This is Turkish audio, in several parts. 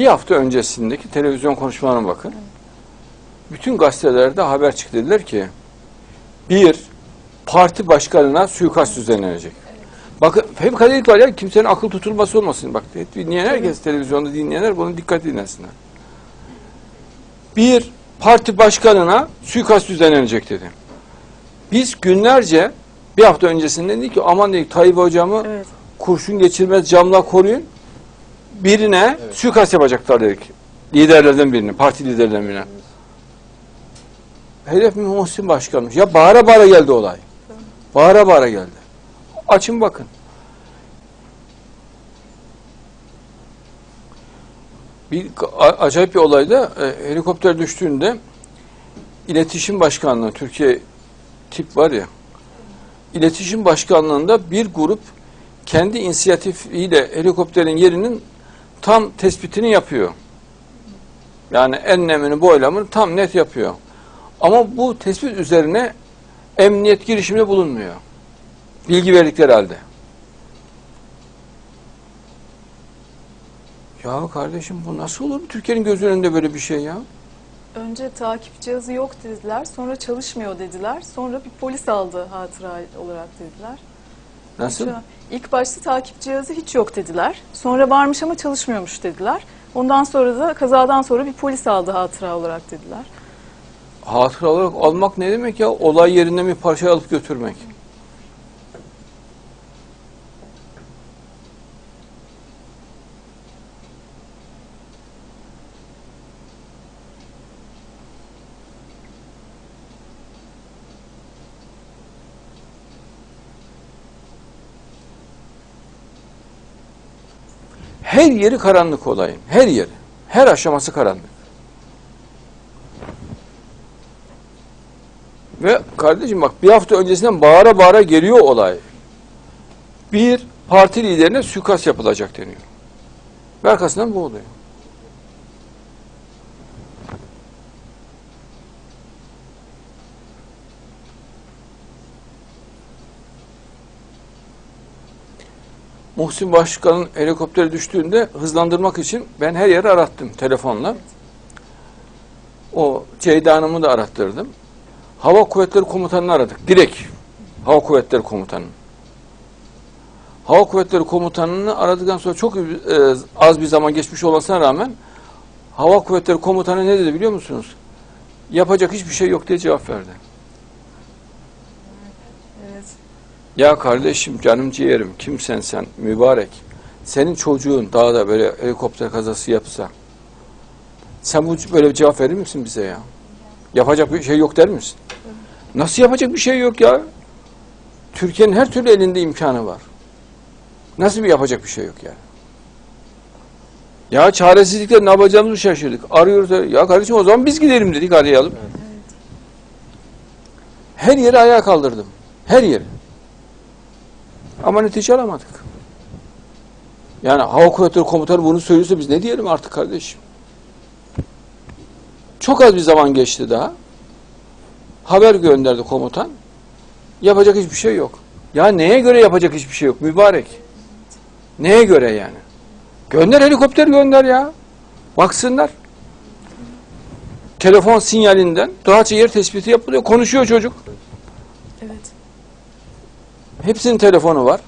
Bir hafta öncesindeki televizyon konuşmalarına bakın. Bütün gazetelerde haber çıktı dediler ki bir parti başkanına suikast düzenlenecek. Bakın hep kadelik var ya kimsenin akıl tutulması olmasın. Bak dinleyen herkes televizyonda dinleyenler bunu dikkat dinlesinler. Bir parti başkanına suikast düzenlenecek dedi. Biz günlerce bir hafta öncesinde dedik ki aman dedik Tayyip hocamı Evet. kurşun geçirmez camla koruyun. Birine suikast yapacaklar dedik. Liderlerden birine, parti liderlerinden birine. Hedef Muhsin Başkan'mış. Ya bağıra bağıra geldi olay. Bağıra bağıra geldi. Açın bakın. Bir acayip bir olayda e, helikopter düştüğünde iletişim başkanlığı Türkiye tip var ya iletişim başkanlığında bir grup kendi inisiyatifiyle helikopterin yerinin tam tespitini yapıyor. Yani enlemini boylamını tam net yapıyor. Ama bu tespit üzerine emniyet girişiminde bulunmuyor. Bilgi verdikleri halde. Ya kardeşim bu nasıl olur Türkiye'nin göz önünde böyle bir şey ya? Önce takip cihazı yok dediler, sonra çalışmıyor dediler, sonra bir polis aldı hatıra olarak dediler. Nasıl? İlk başta takip cihazı hiç yok dediler, sonra varmış ama çalışmıyormuş dediler. Ondan sonra da kazadan sonra bir polis aldı hatıra olarak dediler. Hatıra olarak almak ne demek ya? Olay yerinden bir parça alıp götürmek. Her yeri karanlık olayın. Her yeri. Her aşaması karanlık. Ve kardeşim bak bir hafta öncesinden bağıra bağıra geliyor olay. Bir parti liderine suikast yapılacak deniyor. Ve arkasından bu oluyor. Muhsin Başkan'ın helikopteri düştüğünde hızlandırmak için ben her yeri arattım telefonla. O Ceyda Hanım'ı da arattırdım. Hava Kuvvetleri Komutanı'nı aradık. Direkt. Hava Kuvvetleri Komutanı. Hava Kuvvetleri Komutanı'nı aradıktan sonra çok e, az bir zaman geçmiş olmasına rağmen Hava Kuvvetleri Komutanı ne dedi biliyor musunuz? Yapacak hiçbir şey yok diye cevap verdi. Evet. Ya kardeşim canım ciğerim kimsen sen mübarek. Senin çocuğun dağda böyle helikopter kazası yapsa sen bu böyle bir cevap verir misin bize ya? Yapacak bir şey yok der misin? Nasıl yapacak bir şey yok ya? Türkiye'nin her türlü elinde imkanı var. Nasıl bir yapacak bir şey yok yani? Ya çaresizlikle ne yapacağımızı şaşırdık. Arıyoruz. Ya kardeşim o zaman biz gidelim dedik arayalım. Her yeri ayağa kaldırdım. Her yeri. Ama netice alamadık. Yani Hava Kuvvetleri Komutanı bunu söylüyorsa biz ne diyelim artık kardeşim? Çok az bir zaman geçti daha. Haber gönderdi komutan. Yapacak hiçbir şey yok. Ya neye göre yapacak hiçbir şey yok mübarek? Neye göre yani? Gönder helikopter gönder ya. Baksınlar. Telefon sinyalinden rahatça yer tespiti yapılıyor. Konuşuyor çocuk. Hepsinin telefonu var.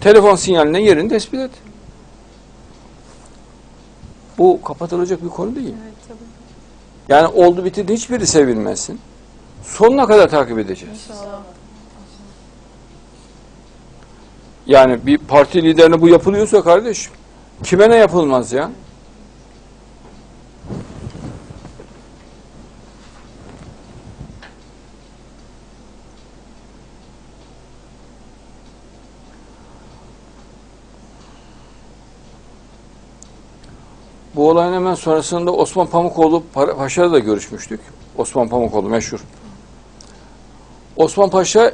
Telefon sinyalinden yerini tespit et. Bu kapatılacak bir konu değil. Evet tabii. Yani oldu bitti hiçbiri sevilmesin. Sonuna kadar takip edeceğiz. İnşallah. Yani bir parti liderine bu yapılıyorsa kardeşim kime ne yapılmaz ya? Bu olayın hemen sonrasında Osman Pamukoğlu Pa- Paşa'yla da görüşmüştük. Osman Pamukoğlu meşhur. Osman Paşa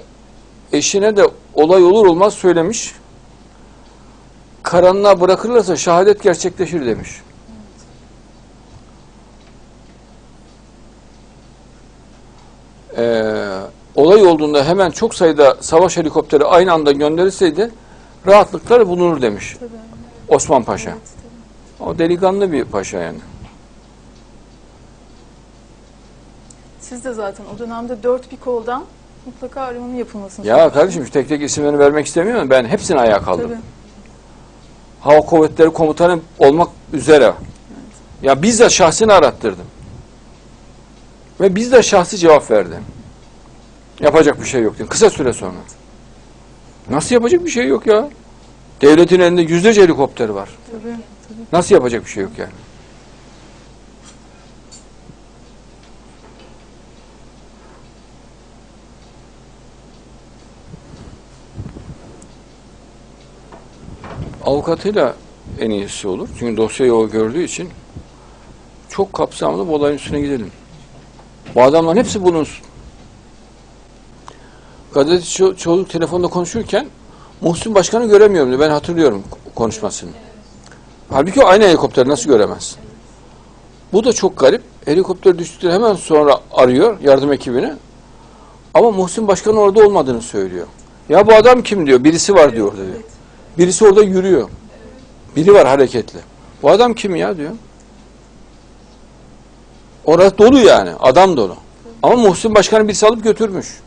eşine de olay olur olmaz söylemiş. Karanlığa bırakırlarsa şehadet gerçekleşir demiş. Ee, olay olduğunda hemen çok sayıda savaş helikopteri aynı anda gönderilseydi rahatlıkla bulunur demiş Tabii. Osman Paşa. Evet. O delikanlı bir paşa yani. Siz de zaten o dönemde dört bir koldan mutlaka aramanın yapılmasını Ya kardeşim şu tek tek isimlerini vermek istemiyorum. Ben hepsini ayağa kaldırdım. Tabii. Hava Kuvvetleri Komutanı olmak üzere. Ya bizzat şahsını arattırdım. Ve bizzat şahsi cevap verdi. Yapacak bir şey yok dedi. Kısa süre sonra. Nasıl yapacak bir şey yok ya? Devletin elinde yüzlerce helikopter var. Tabii. Nasıl yapacak bir şey yok yani? Avukatıyla en iyisi olur. Çünkü dosyayı o gördüğü için çok kapsamlı bu olayın üstüne gidelim. Bu adamların hepsi bulunsun. Gazeteci ço- çocuk telefonda konuşurken Muhsin Başkan'ı göremiyorum diyor. Ben hatırlıyorum konuşmasını. Halbuki o aynı helikopteri nasıl göremez? Bu da çok garip. Helikopter düştükten hemen sonra arıyor yardım ekibini. Ama Muhsin Başkan'ın orada olmadığını söylüyor. Ya bu adam kim diyor. Birisi var diyor orada diyor. Birisi orada yürüyor. Biri var hareketli. Bu adam kim ya diyor. Orası dolu yani. Adam dolu. Ama Muhsin Başkan'ı birisi alıp götürmüş.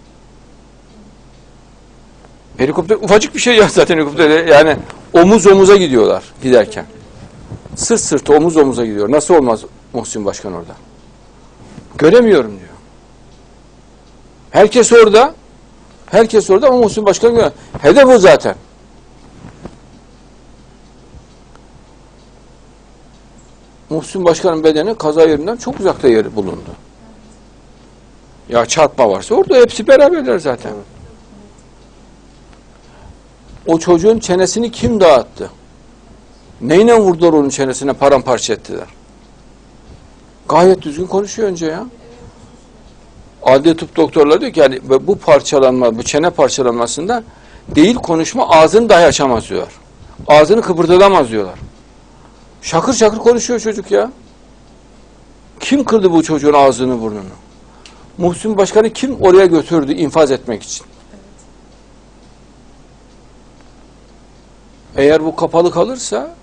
Helikopter ufacık bir şey ya zaten helikopter. Yani omuz omuza gidiyorlar giderken. Sırt sırta omuz omuza gidiyor. Nasıl olmaz Muhsin Başkan orada? Göremiyorum diyor. Herkes orada. Herkes orada ama Muhsin Başkan göremiyor. Hedef o zaten. Muhsin Başkan'ın bedeni kaza yerinden çok uzakta yeri bulundu. Ya çarpma varsa orada hepsi beraberler zaten. O çocuğun çenesini kim dağıttı? Neyle vurdular onun çenesine paramparça ettiler? Gayet düzgün konuşuyor önce ya. Adli tıp doktorları diyor ki yani bu parçalanma, bu çene parçalanmasında değil konuşma ağzını dahi açamaz diyorlar. Ağzını kıpırdatamaz diyorlar. Şakır şakır konuşuyor çocuk ya. Kim kırdı bu çocuğun ağzını burnunu? Muhsin Başkan'ı kim oraya götürdü infaz etmek için? Eğer bu kapalı kalırsa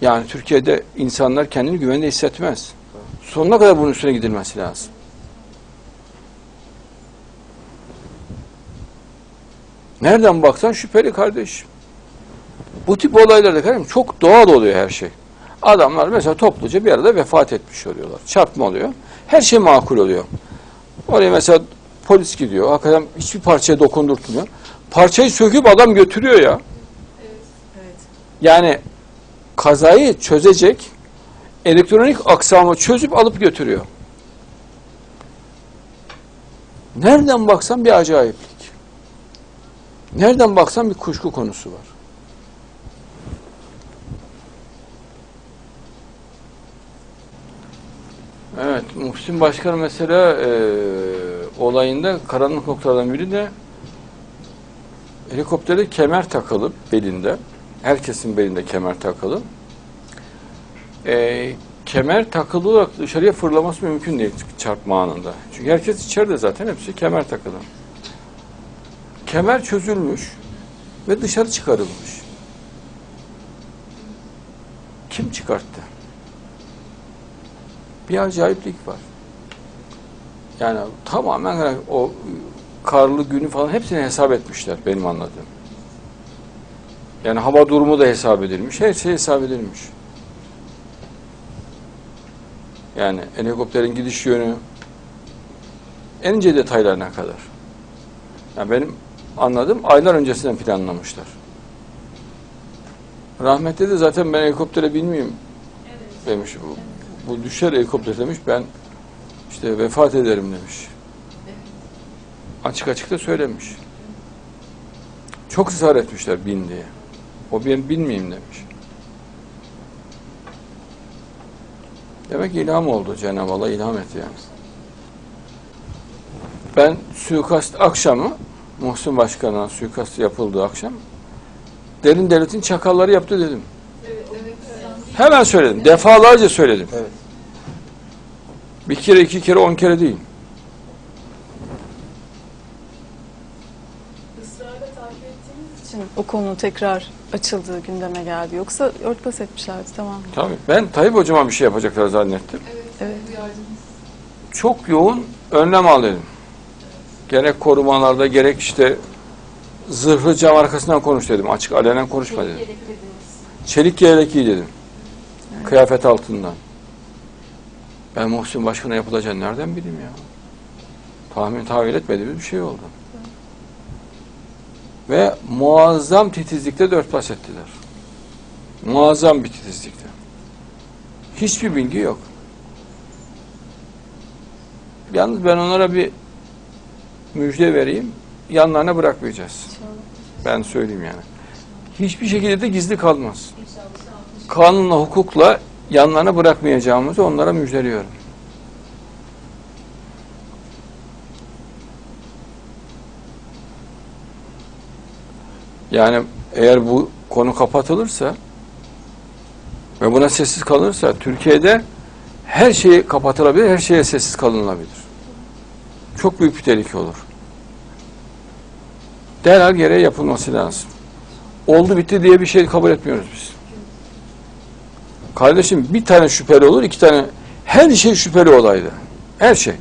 yani Türkiye'de insanlar kendini güvende hissetmez. Sonuna kadar bunun üstüne gidilmesi lazım. Nereden baksan şüpheli kardeşim. Bu tip olaylarda kardeşim çok doğal oluyor her şey. Adamlar mesela topluca bir arada vefat etmiş oluyorlar. Çarpma oluyor. Her şey makul oluyor. Oraya mesela polis gidiyor. Hakikaten hiçbir parçaya dokundurtmuyor. Parçayı söküp adam götürüyor ya. Evet. Yani kazayı çözecek elektronik aksamı çözüp alıp götürüyor. Nereden baksan bir acayiplik. Nereden baksan bir kuşku konusu var. Evet, Muhsin Başkan mesela e, olayında karanlık noktalardan biri de helikoptere kemer takılı belinde. Herkesin belinde kemer takılı. E, kemer takılı olarak dışarıya fırlaması mümkün değil çarpma anında. Çünkü herkes içeride zaten hepsi kemer takılı. Kemer çözülmüş ve dışarı çıkarılmış. Kim çıkarttı? Bir acayiplik var. Yani tamamen o karlı günü falan hepsini hesap etmişler benim anladığım. Yani hava durumu da hesap edilmiş. Her şey hesap edilmiş. Yani helikopterin gidiş yönü en ince detaylarına kadar. Yani benim anladığım aylar öncesinden planlamışlar. Rahmetli de zaten ben helikoptere binmeyeyim demiş. Bu, bu düşer helikopter demiş. Ben işte vefat ederim demiş. Açık açık da söylemiş. Çok ısrar etmişler bin diye. O ben bilmeyeyim demiş. Demek ilham oldu Cenab-ı Allah ilham etti yani. Ben suikast akşamı Muhsin Başkan'a suikast yapıldığı akşam derin devletin çakalları yaptı dedim. Hemen söyledim. Defalarca söyledim. Evet. Bir kere, iki kere, on kere değil. O konunun tekrar açıldığı gündeme geldi. Yoksa örtbas etmişlerdi tamam. Tabii. Ben Tayyip hocama bir şey yapacaklar zannettim. Evet. Çok yoğun önlem al dedim. Gerek korumalarda gerek işte zırhlı cam arkasından konuş dedim. Açık alenen konuşma dedim. Çelik yelek giy dedim. Kıyafet altından. Ben Muhsin Başkan'a yapılacağını nereden bileyim ya? Tahmin tahvil etmediğimiz bir şey oldu. Ve muazzam titizlikte dört pas ettiler. Muazzam bir titizlikte. Hiçbir bilgi yok. Yalnız ben onlara bir müjde vereyim. Yanlarına bırakmayacağız. Ben söyleyeyim yani. Hiçbir şekilde de gizli kalmaz. Kanunla, hukukla yanlarına bırakmayacağımızı onlara müjdeliyorum. Yani eğer bu konu kapatılırsa ve buna sessiz kalınırsa Türkiye'de her şey kapatılabilir, her şeye sessiz kalınabilir. Çok büyük bir tehlike olur. Derhal gereği yapılması lazım. Oldu bitti diye bir şey kabul etmiyoruz biz. Kardeşim bir tane şüpheli olur, iki tane her şey şüpheli olaydı. Her şey.